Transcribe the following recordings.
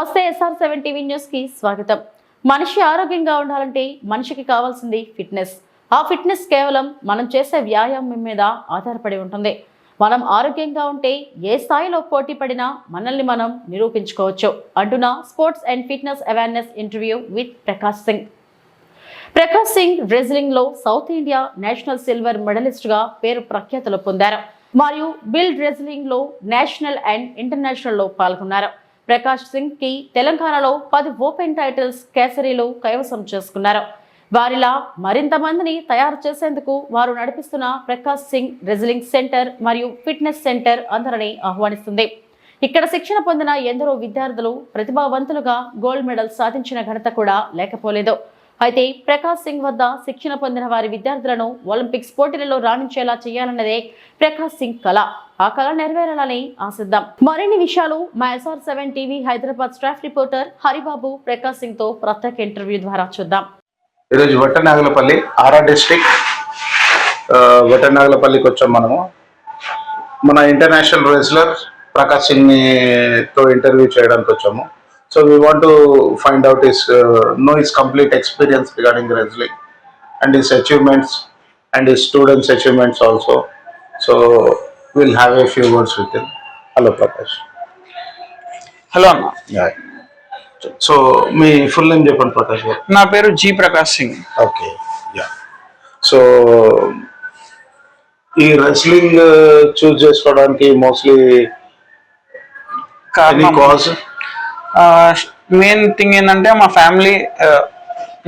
నమస్తే SR seven TV న్యూస్కి స్వాగతం. మనిషి ఆరోగ్యంగా ఉండాలంటే మనిషికి కావాల్సింది ఫిట్నెస్. ఆ ఫిట్నెస్ కేవలం మనం చేసే వ్యాయామం మీద ఆధారపడి ఉంటుంది. మనం ఆరోగ్యంగా ఉంటే ఏ స్థాయిలో పోటీ పడినా మనల్ని మనం నిరూపించుకోవచ్చు. అంటున్న sports and fitness awareness interview with Prakash Singh. Prakash Singh రెజ్లింగ్లో south India national silver మెడలిస్ట్గా పేరు ప్రఖ్యాతులు పొందారు. మరియు బిల్ రెజ్లింగ్లో నేషనల్ అండ్ ఇంటర్నేషనల్లో పాల్గొన్నారు. ప్రకాష్ సింగ్కి తెలంగాణలో పది ఓపెన్ టైటిల్స్ కేసరీలు కైవసం చేసుకున్నారు. వారిలా మరింత మందిని తయారు చేసేందుకు వారు నడిపిస్తున్న ప్రకాష్ సింగ్ రెజ్లింగ్ సెంటర్ మరియు ఫిట్నెస్ సెంటర్ అందరినీ ఆహ్వానిస్తుంది. ఇక్కడ శిక్షణ పొందిన ఎందరో విద్యార్థులు ప్రతిభావంతులుగా గోల్డ్ మెడల్ సాధించిన ఘనత కూడా లేకపోలేదు. అయితే ప్రకాష్ సింగ్ వద్ద శిక్షణ పొందిన వారి విద్యార్థులను ఒలింపిక్స్ పోటీలలో రాణించేలా చేయాలన్నదే ప్రకాష్ సింగ్ కళ ఆ కళ నెరవేరాలని ఆశిద్దాం. మరిన్ని విషయాలు మా SR seven TV Hyderabad staff reporter Haribabu Prakash సింగ్తో ప్రత్యేక ఇంటర్వ్యూ ద్వారా చూద్దాం. ఈరోజు వట్టనాగులపల్లి ఆరా డిస్ట్రిక్ట్ వట్టనాగులపల్లికి వచ్చాం మనము. మన ఇంటర్నేషనల్ రెజ్లర్ ప్రకాష్ సింగ్తో ఇంటర్వ్యూ చేయడానికి వచ్చాము. so we want to find out is no is complete experience regarding wrestling and is achievements and is students achievements also so will have a few words with in hello Prakash hello అన్న so మీ full name చెప్పండి ప్రకాష్ గారు నా పేరు G Prakash Singh okay ya so ఈ wrestling చూస్ చేసుకోవడానికి mostly any కారణం cause Main thing ఏంటంటే మా ఫ్యామిలీ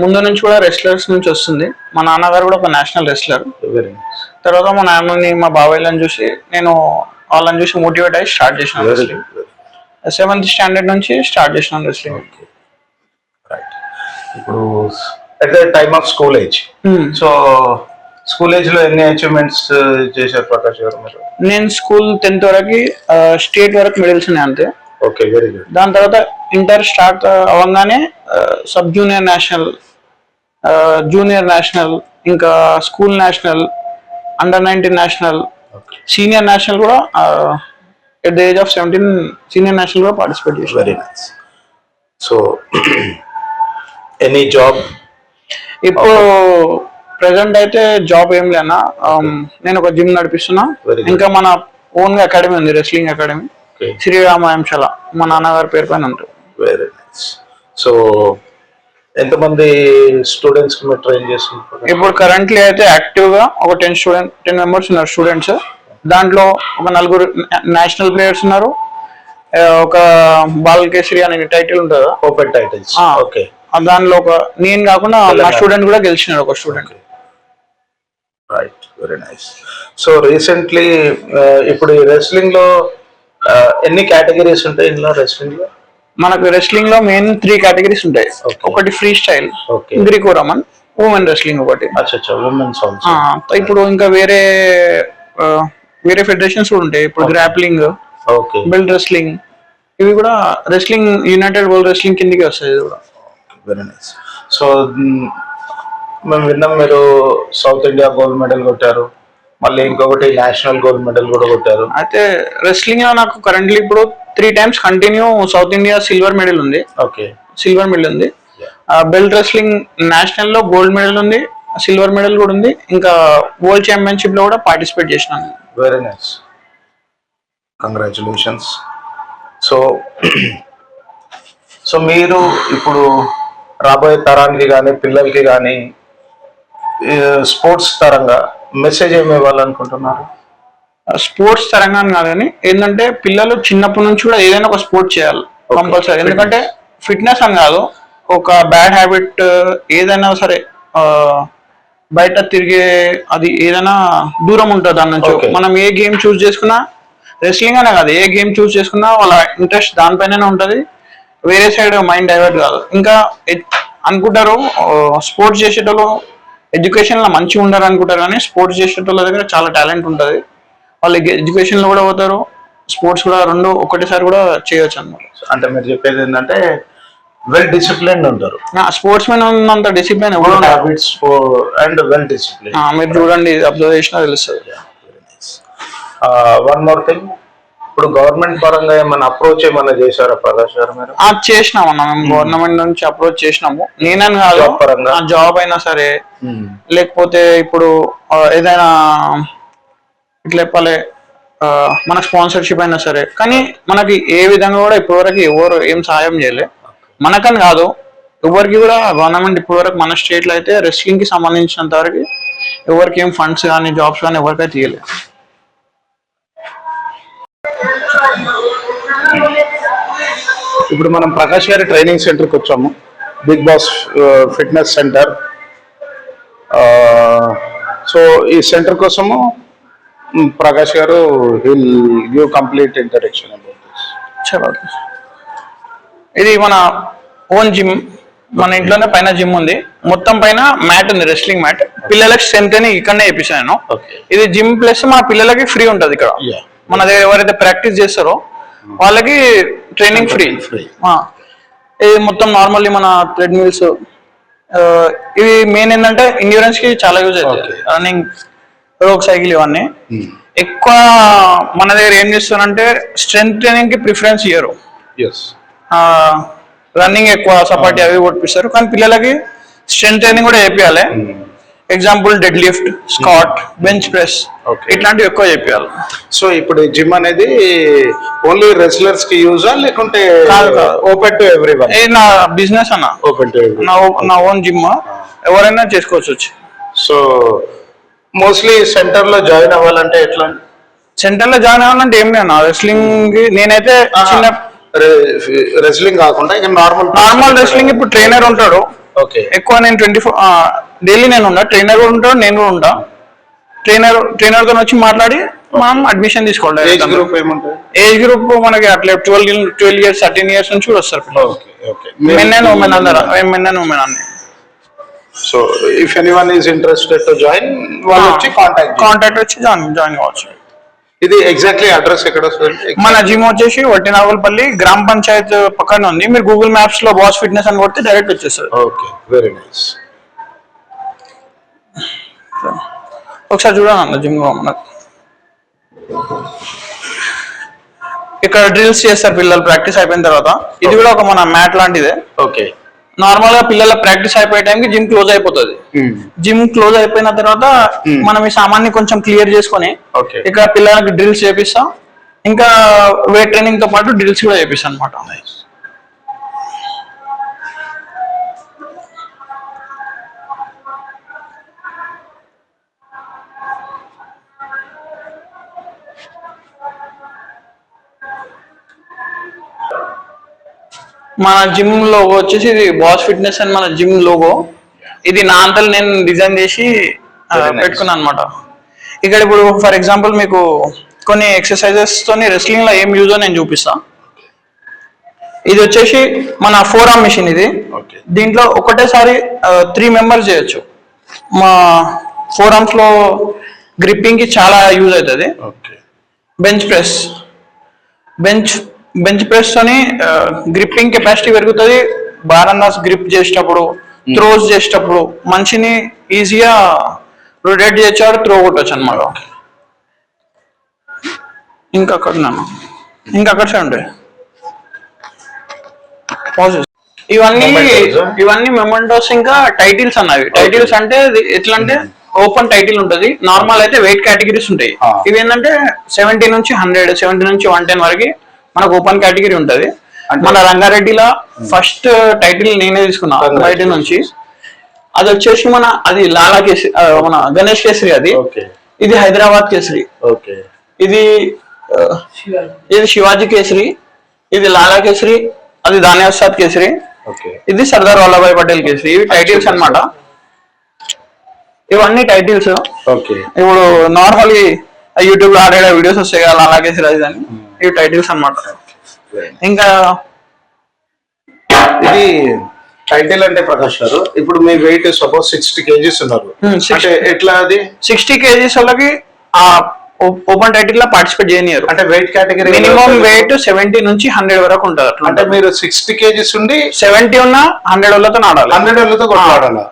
ముందు నుంచి కూడా రెస్లర్స్ నుంచి వస్తుంది. మా నాన్నగారు కూడా ఒక నేషనల్ రెస్లర్ తర్వాత మా నాన్నని మా బాబాయ్లను చూసి నేను వాళ్ళని చూసి మోటివేట్ అయ్యి స్టార్ట్ చేసిన రెస్లింగ్ సెవెంత్ స్టాండర్డ్ నుంచి స్టార్ట్ చేసిన రెస్లింగ్ రైట్ ఇప్పుడు at the time of school age so school ఏజ్లో ఎన్ని అచీవ్మెంట్స్ చేశారు ప్రకాష్ గారు మీరు? నేను స్కూల్ టెన్త్ వరకు స్టేట్ వరకు మెడల్స్ ఉన్నాయి అంతే. ఓకే వెరీ గుడ్ దాని తర్వాత ఇంటర్ స్టార్ట్ అవ్వగానే sub junior national junior national ఇంకా school national under nineteen national senior national కూడా at the age of seventeen senior national కూడా పార్టిసిపేట్ చేశాను very nice so any job ఇప్పుడు ప్రెసెంట్ అయితే job ఏం లేనా నేను ఒక జిమ్ నడిపిస్తున్నా. ఇంకా మన ఓన్గా అకాడమీ ఉంది రెస్లింగ్ అకాడమీ. శ్రీరామాయంశాల మా నాన్నగారి పేరు పైన ఉంటుంది. వెరీ నైస్ సో ఎంతమంది స్టూడెంట్స్ మీరు ట్రైన్ చేస్తున్నారు ఇప్పుడు కరెంట్లీ అయితే యాక్టివ్గా ఒక టెన్ స్టూడెంట్ టెన్ మెంబర్స్ ఉన్నారు స్టూడెంట్స్ దాంట్లో ఒక నలుగురు నేషనల్ ప్లేయర్స్ ఉన్నారు. ఒక బాల్ కేసరి అనే టైటిల్ ఉంటుంది? Open titles. ఓకే దానిలో ఒక నేను కాకుండా నా తెలంగాణ. స్టూడెంట్ కూడా గెలిచినాడు ఒక student right very nice so recently ఇప్పుడు ఈ రెస్లింగ్లో ఎన్ని కేటగిరీస్ ఉంటాయి ఇందులో రెస్లింగ్లో మనకు రెస్లింగ్లో మెయిన్ త్రీ కేటగిరీస్ ఉంటాయి. ఒకటి freestyle Greco Roman women wrestling ఒకటి. ఇప్పుడు ఇంకా వేరే వేరే ఫెడరేషన్స్ కూడా ఉంటాయి. ఇప్పుడు గ్రాప్లింగ్ ఓకే బెల్ట్ రెస్లింగ్ ఇవి కూడా రెస్లింగ్ యునైటెడ్ వరల్డ్ రెస్లింగ్ కిందకి వస్తాయి ఇది కూడా. వెరీ నైస్ సో మేము విన్నాం మీరు సౌత్ ఇండియా గోల్డ్ మెడల్ కొట్టారు. మళ్ళీ ఇంకొకటి నేషనల్ గోల్డ్ మెడల్ కూడా కొట్టారు. అయితే రెస్లింగ్లో నాకు కరెంట్లీ ఇప్పుడు three times continue south India silver medal ఉంది. ఓకే సిల్వర్ మెడల్ ఉంది. బెల్ట్ రెస్లింగ్ నేషనల్లో గోల్డ్ మెడల్ ఉంది సిల్వర్ మెడల్ కూడా ఉంది. ఇంకా వరల్డ్ ఛాంపియన్షిప్లో కూడా పార్టిసిపేట్ చేసినాను. Very nice congratulations so so మీరు ఇప్పుడు రాబోయే తరానికి కానీ పిల్లలకి కానీ స్పోర్ట్స్ తరంగా మెసేజ్ ఏమి ఇవ్వాలనుకుంటున్నారు స్పోర్ట్స్ తరంగా కాదు కానీ ఏంటంటే పిల్లలు చిన్నప్పటి నుంచి కూడా ఏదైనా ఒక స్పోర్ట్ చేయాలి. కంపల్సరీ. ఎందుకంటే ఫిట్నెస్ అని కాదు ఒక బ్యాడ్ హ్యాబిట్ ఏదైనా సరే బయట తిరిగే అది ఏదైనా దూరం ఉంటుంది దాని నుంచి. మనం ఏ గేమ్ చూస్ చేసుకున్నా రెస్లింగ్ అనే కాదు ఏ గేమ్ చూస్ చేసుకున్నా వాళ్ళ ఇంట్రెస్ట్ దానిపైనే ఉంటుంది. వేరే సైడ్ మైండ్ డైవర్ట్ కాదు. ఇంకా అనుకుంటారు స్పోర్ట్స్ చేసేటోళ్ళు ఎడ్యుకేషన్లో మంచిగా ఉండరు అనుకుంటారు కానీ స్పోర్ట్స్ చేసేటోళ్ళ దగ్గర చాలా టాలెంట్ ఉంటుంది. వాళ్ళు ఎడ్యుకేషన్లో కూడా పోతారు స్పోర్ట్స్ కూడా రెండు ఒకటేసారి కూడా చేయొచ్చు అనమాట అంటే మీరు చెప్పేది ఏంటంటే వెల్ డిసిప్లిన్డ్ ఉంటారు. స్పోర్ట్స్ మెన్ ఉన్నంత discipline. Habits and well discipline మీరు చూడండి అబ్జర్వ్ చేసినా తెలుస్తుంది. వన్ మోర్ థింగ్ ఇప్పుడు గవర్నమెంట్ పరంగా ఏమైనా అప్రోచ్ ఏమైనా చేశారా ప్రకాష్ గారు మీరు? ఆ చేసినామన్నా మేము గవర్నమెంట్ నుంచి అప్రోచ్ చేసినాము. నేనని కాదు Job పరంగా? జాబ్ అయినా సరే. లేకపోతే ఇప్పుడు ఆ, ఏదైనా ఇట్లా చెప్పాలి ఆ, మన స్పాన్సర్షిప్ అయినా సరే. కానీ మనకి ఏ విధంగా కూడా ఇప్పటివరకు ఎవరు ఏం సహాయం చేయలే. మనకని కాదు ఎవరికి కూడా గవర్నమెంట్ ఇప్పటివరకు మన స్టేట్లో అయితే రెస్లింగ్కి సంబంధించినంత వరకు ఎవరికి ఏం ఫండ్స్ కానీ జాబ్స్ కానీ ఎవరికైతే తీయలేదు ఇప్పుడు మనం ప్రకాష్ గారి ట్రైనింగ్ సెంటర్కి వచ్చాము. Big Boss fitness centre. So ఈ సెంటర్ కోసము ప్రకాష్ గారు will give complete introduction this. చలో ఇది మన ఓన్ జిమ్ మన ఇంట్లోనే పైన జిమ్ ఉంది. మొత్తం పైన మ్యాట్ ఉంది రెస్లింగ్ మ్యాట్ పిల్లలకి స్ట్రెంత్ అని ఇక్కడనే Okay. ఇది జిమ్ ప్లస్ మా పిల్లలకి ఫ్రీ ఉంటది ఇక్కడ. మన దగ్గర ఎవరైతే ప్రాక్టీస్ చేస్తారో వాళ్ళకి ట్రైనింగ్ ఫ్రీ. ఇది మొత్తం నార్మల్లీ మన థ్రెడ్ మిల్స్ ఇవి మెయిన్ ఏంటంటే ఇండ్యూరెన్స్కి చాలా యూజ్ అవుతుంది. రన్నింగ్ రోగ్ సైకిల్ ఇవన్నీ. ఎక్కువ మన దగ్గర ఏం చేస్తారంటే స్ట్రెంత్ ట్రైనింగ్కి ప్రిఫరెన్స్ ఇయ్యరు. రన్నింగ్ ఎక్కువ సపాటి అవి కొట్టిస్తారు కానీ పిల్లలకి స్ట్రెంత్ ట్రైనింగ్ కూడా చేపియాలి example deadlift squat bench press. ఇట్లాంటివి ఎక్కువ చేపియాలి సో ఇప్పుడు జిమ్ అనేది ఓన్లీ రెస్లర్స్కి యూజా లేకుంటే. ఓపెన్ టు ఎవ్రీ నా బిజినెస్ అన్న. ఓపెన్ టు నా ఓన్ జిమ్ ఎవరైనా చేసుకోవచ్చు వచ్చి. సో మోస్ట్లీ సెంటర్లో జాయిన్ అవ్వాలంటే ఎట్లా? సెంటర్లో జాయిన్ అవ్వాలంటే ఏం లేదు రెస్లింగ్ నేనైతే చిన్న రెస్లింగ్ కాకుండా నార్మల్ నార్మల్ రెస్లింగ్ ఇప్పుడు ట్రైనర్ ఉంటాడు. ఓకే ఎక్కువ నేను ట్వంటీ ఫోర్ డైలీ నేను ఉంటా ట్రైనర్ కూడా ఉంటాడు నేను కూడా ఉంటా. ట్రైనర్ ట్రైనర్తో వచ్చి మాట్లాడి మనం అడ్మిషన్ ఏజ్ తీసుకోవాలి గ్రూప్ ఏముంటుంది? ఏజ్ గ్రూప్ మనకి అట్లా twelve twelve years thirteen years నుంచి కూడా వస్తారు పిల్లలు. మెన్ అండ్ ఉమెన్ అందరు మెన్ అండ్ ఉమెన్ అన్ని. So if anyone is interested to join వాళ్ళు వచ్చి కాంటాక్ట్ కాంటాక్ట్ వచ్చి జాయిన్ జాయిన్ కావచ్చు. ఇది ఎగ్జాక్ట్లీ అడ్రస్ ఎక్కడ మన జిమ్ వచ్చేసి వట్టినాగులపల్లి గ్రామ పంచాయత్ పక్కన ఉంది. మీరు గూగుల్ మ్యాప్స్లో బాస్ ఫిట్నెస్ అని కొడితే డైరెక్ట్ వచ్చేస్తుంది. ఓకే వెరీ నైస్ ఒకసారి చూడండి అన్న జిమ్ మనకు ఇక్కడ డ్రిల్స్ చేస్తారు పిల్లలు ప్రాక్టీస్ అయిపోయిన తర్వాత ఇది కూడా ఒక మన మ్యాట్ లాంటిదే. ఓకే. నార్మల్గా పిల్లల ప్రాక్టీస్ అయిపోయే టైంకి జిమ్ క్లోజ్ అయిపోతుంది. జిమ్ క్లోజ్ అయిపోయిన తర్వాత మనం ఈ సామాన్ని కొంచెం క్లియర్ చేసుకొని ఇక్కడ పిల్లలకి డ్రిల్స్ చేపిస్తాం. ఇంకా వెయిట్ ట్రైనింగ్తో పాటు డ్రిల్స్ కూడా చేపిస్తాం అనమాట మన జిమ్ లోగో వచ్చేసి ఇది బాస్ ఫిట్నెస్ అని మన జిమ్ లోగో ఇది నా అంతలు నేను డిజైన్ చేసి. పెట్టుకున్నాను అనమాట ఇక్కడ ఇప్పుడు ఫర్ ఎగ్జాంపుల్ మీకు కొన్ని ఎక్సర్సైజెస్ తోని రెస్లింగ్లో ఏం యూజ్ నేను చూపిస్తా. ఇది వచ్చేసి మన ఫోర్ ఆర్మ్ మిషన్ ఇది. ఓకే దీంట్లో ఒకటేసారి త్రీ మెంబర్స్ చేయొచ్చు. మా ఫోర్ ఆర్మ్స్లో గ్రిప్పింగ్కి చాలా యూజ్ అవుతుంది. Okay bench press bench bench press తోని గ్రిప్పింగ్ కెపాసిటీ పెరుగుతుంది. బారందాస్ గ్రిప్ చేసేటప్పుడు త్రోస్ చేసేటప్పుడు మనిషిని ఈజీగా రొటేట్ చేయొచ్చు త్రో కొట్టచ్చు అనమాట ఇంకా అక్కడ నన్ను ఇంకా అక్కడ ఉంటాయి. ఇవన్నీ? ఇవన్నీ మెమెంటోస్ ఇంకా టైటిల్స్ అన్నవి. టైటిల్స్ అంటే ఎట్లా అంటే ఓపెన్ టైటిల్ ఉంటది. నార్మల్ అయితే వెయిట్ కేటగిరీస్ ఉంటాయి. ఇవి ఏంటంటే సెవెంటీ నుంచి హండ్రెడ్ సెవెంటీ నుంచి వన్ టెన్ వరకు మనకు ఓపెన్ కేటగిరీ ఉంటది. అంటే- మన రంగారెడ్డిలో ఫస్ట్ టైటిల్ నేనే తీసుకున్నా. బయట నుంచి. అది వచ్చేసి మన అది లాలా కేసరి మన గణేష్ కేసరి అది. ఓకే. ఇది హైదరాబాద్ కేసరి. ఓకే. ఇది ఇది శివాజీ కేసరి ఇది లాలా కేసరి అది దానియాసాద్ కేసరి. ఓకే. ఇది సర్దార్ వల్లభాయ్ పటేల్ కేసరి. ఇవి టైటిల్స్ అన్నమాట. ఇవన్నీ టైటిల్స్. ఓకే. ఇప్పుడు నార్మల్లీ యూట్యూబ్లో ఆడే వీడియోస్ వస్తాయి కదా లాలా కేసరి అది అని ఇవి టైటిల్స్ అన్నమాట. ఇంకా ఇది టైటిల్ అంటే ప్రకాష్ గారు ఇప్పుడు మీ వెయిట్ సపోజ్ సిక్స్టీ కేజీస్ ఉన్నారు. Hmm, 60. అంటే ఎట్లా అది? సిక్స్టీ కేజీస్ వాళ్ళకి ఆ ఓపెన్ టైటిల్లో పార్టిసిపేట్ చేయనియరు. అంటే weight category minimum weight seventy నుంచి హండ్రెడ్ వరకు ఉంటుంది అట్లా అంటే మీరు సిక్స్టీ కేజీస్ ఉండి సెవెంటీ ఉన్న హండ్రెడ్ వాళ్ళతో ఆడాలి. హండ్రెడ్ వాళ్ళతో కొట్లాడాలా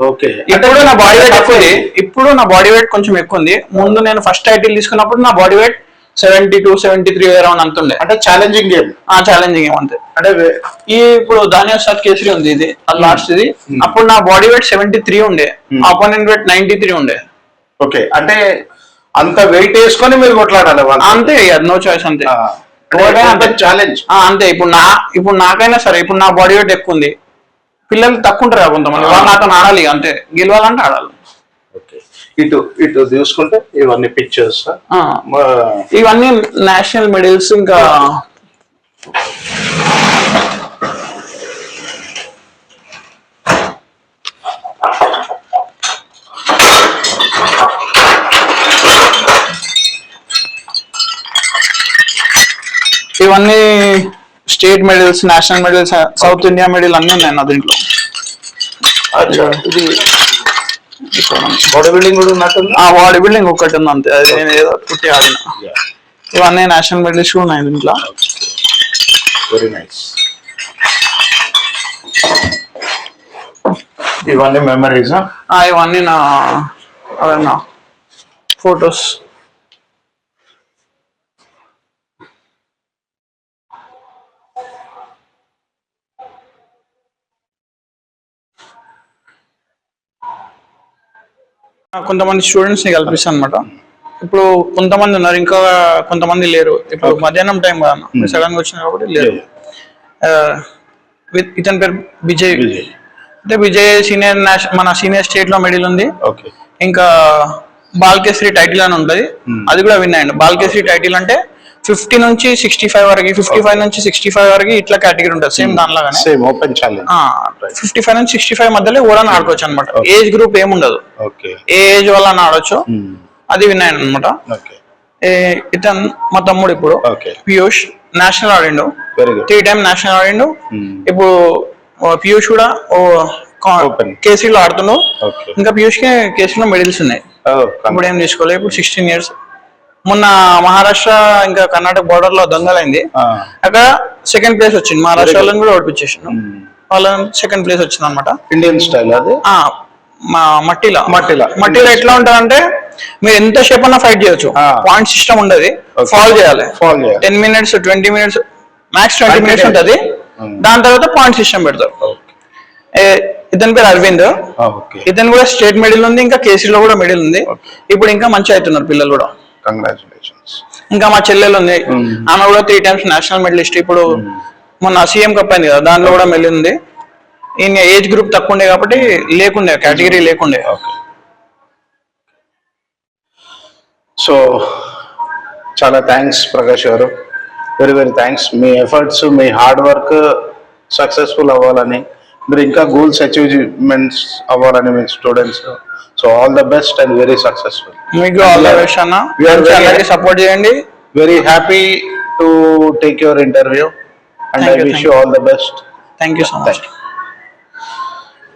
ఓకే ఇప్పుడు నా బాడీ వెయిట్ ఎక్కువ ఇప్పుడు నా బాడీ వెయిట్ కొంచెం ఎక్కువ ఉంది. ముందు నేను ఫస్ట్ టైటిల్ తీసుకున్నప్పుడు నా body weight seventy two seventy three around అంత ఉండే అంటే ఛాలెంజింగ్ గేమ్ ఆ ఛాలెంజింగ్ ఏమంతే అంటే వే- ఈ ఇప్పుడు ధాన్య సార్ కేసరి ఉంది ఇది లాస్ట్ ఇది. అప్పుడు నా బాడీ వెయిట్ సెవెంటీ త్రీ ఉండే. ఆపోనెంట్ వెయిట్ నైన్టీ త్రీ ఉండే. ఓకే అంటే అంత వెయిట్ వేసుకొని మీరు కొట్లాడాలి అంతే నో చాయిస్ అంతే. అంత. ఛాలెంజ్ అంతే ఇప్పుడు నా ఇప్పుడు నాకైనా సరే ఇప్పుడు నా బాడీ వెయిట్ ఎక్కువ ఉంది. పిల్లలు తక్కువ ఉంటారు కొంతమంది వాళ్ళు నాతో ఆడాలి అంతే. గెలవాలంటే ఆడాలి. ఇటు ఇటు చూసుకుంటే ఇవన్నీ పిక్చర్స్ ఇవన్నీ నేషనల్ మెడల్స్ ఇంకా. ఇవన్నీ state medals national medals south India medal అన్ని ఉన్నాయి నా దీంట్లో. ఇది బాడీ బిల్డింగ్ కూడా ఉన్నట్టుంది. ఆ బాడీ బిల్డింగ్ ఒకటి ఉంది అంతే. అది నేను ఏదో పుట్టి ఆడిన. ఇవన్నీ నేషనల్ మెడల్స్ కూడా ఉన్నాయి దీంట్లో. వెరీ నైస్ ఇవన్నీ మెమరీస్ ఆ, ఇవన్నీ నా అవన్నా ఫొటోస్ కొంతమంది స్టూడెంట్స్ని కల్పిస్తాను అనమాట ఇప్పుడు కొంతమంది ఉన్నారు ఇంకా కొంతమంది లేరు. ఇప్పుడు మధ్యాహ్నం టైం కదా సడన్గా వచ్చిన కాబట్టి లేరు. ఇతని పేరు విజయ్. అంటే విజయ్ సీనియర్ నేషనల్ మన సీనియర్ స్టేట్లో మెడల్ ఉంది. ఓకే ఇంకా బాల్కేశ్వరి టైటిల్ అని ఉంటుంది. అది కూడా విన్ అయ్యండి. బాల్కేశ్వరి టైటిల్ అంటే ఫిఫ్టీ నుంచి సిక్స్టీ ఫైవ్ వరకు ఫిఫ్టీ ఫైవ్ నుంచి సిక్స్టీ ఫైవ్ వరకు ఇట్లా కేటగిరీ ఉంటుంది. Same దానిలాగానే. Same open challenge fifty five నుంచి సిక్స్టీ ఫైవ్ మధ్యలో ఓడని ఆడుకోవచ్చు అనమాట ఏజ్ గ్రూప్ ఏముండదు ఓకే ఏ ఏజ్ వాళ్ళని ఆడొచ్చు. అది విన్ అయ్యాను అనమాట ఇతను మా తమ్ముడు ఇప్పుడు ఓకే పీయూష్ నేషనల్ ఆడిండు. త్రీ టైం నేషనల్ ఆడిండు. ఇప్పుడు ఆ, పీయూష్ కూడా. కేసీలో ఆడుతుండు. ఇంకా పీయూష్కి కేసీలో మెడల్స్ ఉన్నాయి. ఇప్పుడు ఏం తీసుకోలేదు ఇప్పుడు సిక్స్టీన్ ఇయర్స్ మొన్న మహారాష్ట్ర ఇంకా కర్ణాటక బోర్డర్లో దొంగలైంది. అక్కడ సెకండ్ ప్లేస్ వచ్చింది. మహారాష్ట్ర వాళ్ళని కూడా ఓడిపించేసిండు వాళ్ళని సెకండ్ ప్లేస్ వచ్చింది అనమాట ఇండియన్ స్టైల్ అది? మా మట్టిలో. మట్టిలో. మట్టిలో ఎట్లా ఉంటదంటే మీరు ఎంత సేపు అన్నా ఫైట్ చేయొచ్చు. పాయింట్ సిస్టమ్ ఉండదు. ఫాల్ చేయాలి. Ten minutes twenty minutes max twenty minutes. ఉంటది. దాని తర్వాత పాయింట్ సిస్టమ్ పెడతారు. ఇతని పేరు అరవింద్. ఇతను కూడా స్టేట్ మెడల్ ఉంది ఇంకా కేసీలో కూడా మెడల్ ఉంది. ఇప్పుడు ఇంకా మంచి అవుతున్నారు పిల్లలు కూడా. కంగ్రాచులేషన్స్ ఇంకా మా చెల్లెలు ఉంది. ఆమె కూడా త్రీ టైమ్స్ నేషనల్ మెడలిస్ట్ ఇప్పుడు మొన్న సీఎం కప్ అయింది కదా దానిలో కూడా మెడల్ ఉంది ఈయన ఏజ్ గ్రూప్ తక్కువ ఉండే కాబట్టి లేకుండే కేటగిరీ లేకుండే. సో చాలా thanks Prakash garu. Very very thanks మీ ఎఫర్ట్స్ మీ హార్డ్ వర్క్ సక్సెస్ఫుల్ అవ్వాలని మీరు ఇంకా గోల్స్ అచీవ్మెంట్స్ అవ్వాలని మీ students so all the best and very successful మీకు ఆల్ ద బెస్ట్ అన్న అందరికి సపోర్ట్ చేయండి. Very happy to take your interview and I wish you all the best thank you so much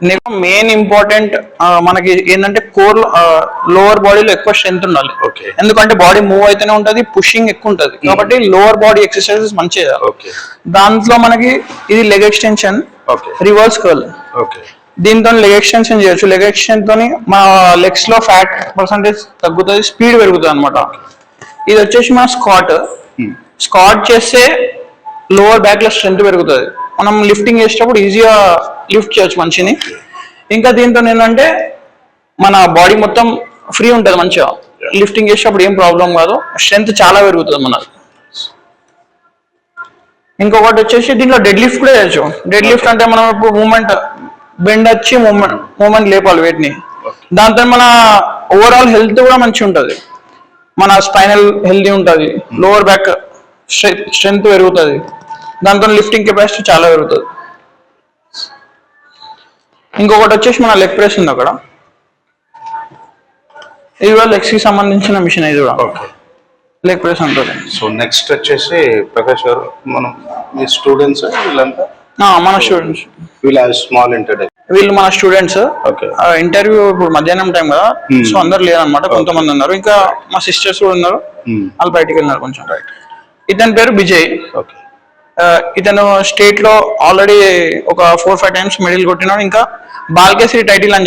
నీకు main important మనకి ఏంటంటే core lower బాడీలో ఎక్కువ strength ఉండాలి. ఎందుకంటే బాడీ మూవ్ అయితేనే ఉంటది పుషింగ్ ఎక్కువ ఉంటది. కాబట్టి లోవర్ బాడీ ఎక్సర్సైజెస్ మంచిగా దాంట్లో మనకి ఇది leg extension okay reverse curl okay దీంతో లెగ్ ఎక్స్టెన్షన్ చేయొచ్చు. లెగ్ ఎక్స్టెన్షన్ తోని మన లెగ్స్లో ఫ్యాట్ పర్సంటేజ్ తగ్గుతుంది స్పీడ్ పెరుగుతుంది అనమాట ఇది వచ్చేసి మన స్కాట్ స్కాట్ చేస్తే లోవర్ బ్యాక్లో స్ట్రెంత్ పెరుగుతుంది. మనం లిఫ్టింగ్ చేసేటప్పుడు ఈజీగా లిఫ్ట్ చేయొచ్చు మనిషిని. ఇంకా దీంతో ఏంటంటే మన బాడీ మొత్తం ఫ్రీ ఉంటుంది మంచిగా. లిఫ్టింగ్ చేసేటప్పుడు ఏం ప్రాబ్లం కాదు. స్ట్రెంత్ చాలా పెరుగుతుంది మనది. ఇంకొకటి వచ్చేసి దీంట్లో డెడ్ లిఫ్ట్ కూడా చేయొచ్చు. డెడ్ లిఫ్ట్ అంటే మనం ఇప్పుడు మూమెంట్ బెండ్ వచ్చి మూమెంట్ మూమెంట్ లేపాలి weight ని దాంతో మన ఓవరాల్ హెల్త్ కూడా మంచిగా ఉంటుంది. మన స్పైనల్ హెల్తీ ఉంటుంది. లోవర్ బ్యాక్ స్ట్రెంగ్త్ పెరుగుతుంది. దాంతో లిఫ్టింగ్ కెపాసిటీ చాలా పెరుగుతుంది. ఇంకొకటి వచ్చేసి మన లెగ్ ప్రెస్ ఉంది అక్కడ. ఇది కూడా లెగ్స్కి సంబంధించిన మిషన్ ఇది కూడా. లెగ్ ప్రెస్ అంటుంది సో నెక్స్ట్ వచ్చేసి ప్రకాష్ గారు మనం మీ స్టూడెంట్స్ వీళ్ళంతా మన స్టూడెంట్స్ వీళ్ళ స్మాల్ ఇంట్రడక్షన్ వీళ్ళు మన స్టూడెంట్స్ ఇంటర్వ్యూ ఇప్పుడు మధ్యాహ్నం టైం కదా. సో అందరు లేరనమాట కొంతమంది ఉన్నారు. ఇంకా మా సిస్టర్స్ కూడా ఉన్నారు. వాళ్ళు బయటికి వెళ్ళినారు కొంచెం. ఇతని పేరు విజయ్. ఇతను స్టేట్లో ఆల్రెడీ ఒక ఫోర్ ఫైవ్ టైమ్స్ మెడల్ కొట్టినాడు. ఇంకా బాల్కేశ్రీ టైటిల్ అని